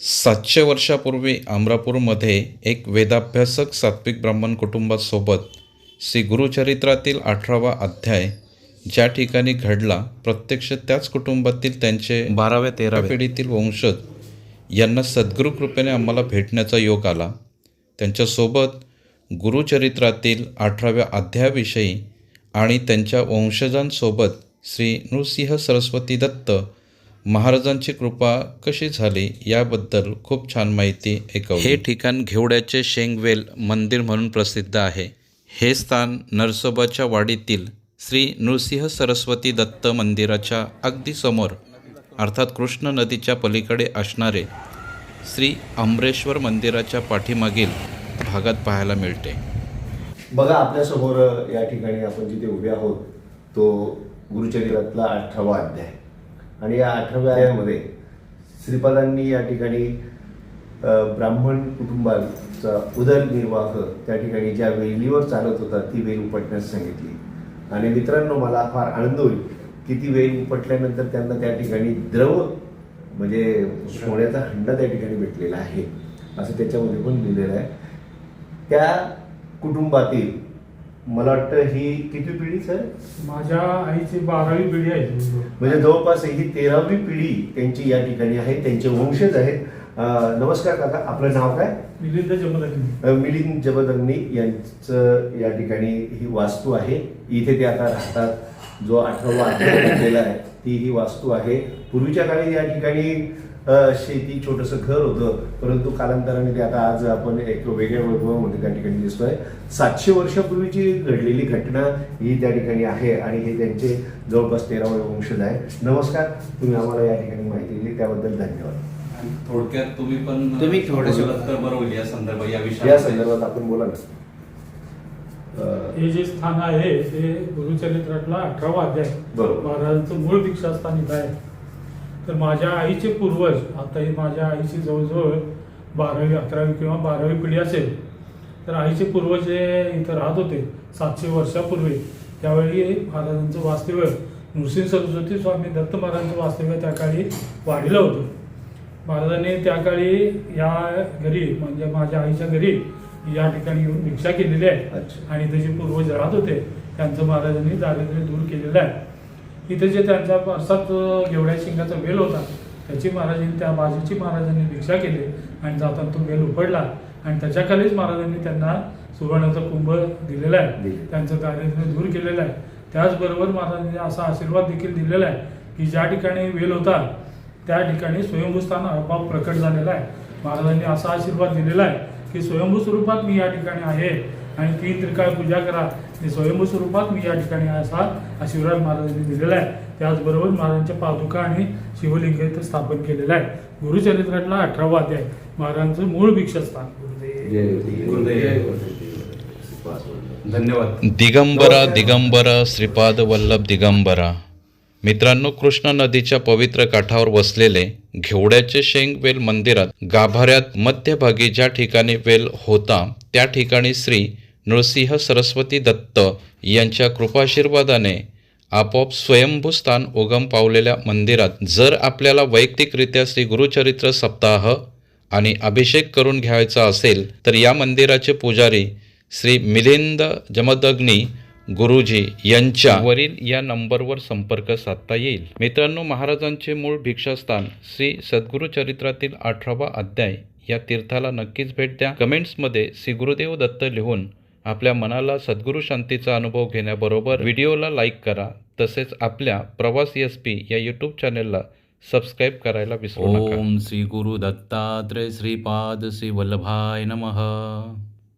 सातशे वर्षापूर्वी अमरापूरमध्ये एक वेदाभ्यासक सात्विक ब्राह्मण कुटुंबासोबत श्री गुरुचरित्रातील अठरावा अध्याय ज्या ठिकाणी घडला प्रत्यक्ष त्याच कुटुंबातील त्यांचे बाराव्या तेरा पिढीतील वंशज यांना सद्गुरू कृपेने आम्हाला भेटण्याचा योग आला. त्यांच्यासोबत गुरुचरित्रातील अठराव्या अध्यायाविषयी आणि त्यांच्या वंशजांसोबत श्री नृसिंह सरस्वती दत्त महाराजांची कृपा कशी झाली याबद्दल खूप छान माहिती ऐकवली. हे ठिकाण घेवड्याचे शेंगवेल मंदिर म्हणून प्रसिद्ध आहे. हे स्थान नरसोबाच्या वाडीतील श्री नृसिंह सरस्वती दत्त मंदिराच्या अगदी समोर अर्थात कृष्ण नदीच्या पलीकडे असणारे श्री अमरेश्वर मंदिराच्या पाठीमागील भागात पाहायला मिळते. बघा आपल्यासमोर या ठिकाणी आपण जिथे उभे आहोत तो गुरुचरित्रातला अठरावा अध्याय. आणि या आठव्या अध्यायामध्ये श्रीपादांनी या ठिकाणी ब्राह्मण कुटुंबाचा उदरनिर्वाह त्या ठिकाणी ज्या वेलीवर चालत होता ती वेल उपटण्यास सांगितली. आणि मित्रांनो मला फार आनंद होईल की ती वेल उपटल्यानंतर त्यांना त्या ठिकाणी द्रव म्हणजे सोन्याचा हंडा त्या ठिकाणी भेटलेला आहे असं त्याच्यामध्ये पण लिहिलेलं आहे. त्या कुटुंबातील मला वाटतं ही किती पिढी सर? माझ्या आईची बारावी पिढी आहे. म्हणजे जवळपास ही तेरावी पिढी त्यांची या ठिकाणी आहे त्यांचे वंशज आहेत. नमस्कार काका आपलं नाव काय? मिलिंद जमलग्नी अं, मिलिंद जबदग्नी यांचं या ठिकाणी ही वास्तू आहे. इथे ते आता राहतात. जो अठरावा अध्याय घेतलेला आहे ती ही वास्तू आहे. पूर्वीच्या काळी या ठिकाणी शेती छोटंसं घर होतं परंतु कालांतराने ते आता आज आपण एक वेगळ्या वैभवामध्ये त्या ठिकाणी दिसतोय. सातशे वर्षापूर्वीची घडलेली घटना ही त्या ठिकाणी आहे आणि हे त्यांचे जवळपास तेरावे वंशज आहे नमस्कार तुम्ही आम्हाला या ठिकाणी माहिती दिली त्याबद्दल धन्यवाद. आणि थोडक्यात तुम्ही पण तुम्ही थोडंसं- बोललात तर बरं होईल या संदर्भात या या विषयात संदर्भात आपण बोला ना. अं, हे जे स्थान आहे ते गुरुचरित्रातला अठरावा अध्याय. बरोबर. महाराजांचं मूळ दीक्षास्थान इथं आहे. तर माझ्या आईचे पूर्वज आता ही माझ्या आईची जवळजवळ बारावी अकरावी किंवा बारावी पिढी असेल तर आईचे पूर्वज जे इथं राहत होते सातशे वर्षापूर्वी. त्यावेळी महाराजांचं वास्तव्य नृसिंह सरस्वती स्वामी दत्त महाराजांचं वास्तव्य त्या काळी वाढीलं होतं. महाराजांनी त्या काळी या घरी म्हणजे माझ्या आईच्या घरी या ठिकाणी येऊन भिक्षा केलेली आहे. आणि इथे जे पूर्वज राहत होते त्यांचं महाराजांनी दारिद्र्य दूर केलेलं आहे. इथे जे त्यांच्या पारसात घेवड्या शिंगाचा वेल होता त्याची महाराजांनी त्या बाजूची महाराजांनी भिक्षा केली आणि जाताना तो वेल उपडला. आणि त्याच्याखालीच महाराजांनी त्यांना सुवर्णाचा कुंभ दिलेला आहे. त्यांचं दारिद्र्य दूर केलेलं आहे. त्याचबरोबर महाराजांनी असा आशीर्वाद देखील दिलेला आहे की ज्या ठिकाणी वेल होता त्या ठिकाणी स्वयंभूस्थान आपोआप प्रकट झालेला आहे. महाराजांनी असा आशीर्वाद दिलेला आहे की स्वयंभू स्वरूपात मी या ठिकाणी आहे आणि तीन त्रिकाळ पूजा करा. स्वयंभू स्वरूपात मी या ठिकाणी आहे असा आशीर्वाद महाराजांनी दिलेला आहे. त्याचबरोबर महाराजांच्या पादुका आणि शिवलिंग इथं स्थापन केलेलं आहे. गुरुचरित्रातला अठरावा अध्याय. महाराजांचं मूळ भिक्षास्थान. गुरुदेव गुरुदेव. धन्यवाद. दिगंबरा दिगंबरा श्रीपाद वल्लभ दिगंबरा. मित्रांनो कृष्णा नदीच्या पवित्र काठावर वसलेले घेवड्याचे शेंग वेल मंदिरात गाभाऱ्यात मध्यभागी ज्या ठिकाणी वेल होता त्या ठिकाणी श्री नृसिंह सरस्वती दत्त यांच्या कृपाशीर्वादाने आपोआप स्वयंभू स्थान उगम पावलेल्या मंदिरात जर आपल्याला वैयक्तिकरित्या श्री गुरुचरित्र सप्ताह आणि अभिषेक करून घ्यायचा असेल तर या मंदिराचे पुजारी श्री मिलिंद जमदग्नी गुरुजी यांच्या वरील या नंबरवर संपर्क साधता येईल. मित्रांनो महाराजांचे मूळ भिक्षास्थान श्री सद्गुरु चरित्रातील अठरावा अध्याय या तीर्थाला नक्कीच भेट द्या. कमेंट्समध्ये श्री गुरुदेव दत्त लिहून आपल्या मनाला सद्गुरू शांतीचा अनुभव घेण्याबरोबर व्हिडिओला लाईक करा. तसेच आपल्या प्रवास एस पी या यूट्यूब चॅनेलला सबस्क्राईब करायला विसरू नका. ओम श्री गुरु दत्तात्रय श्रीपाद श्री वल्लभाय नमः.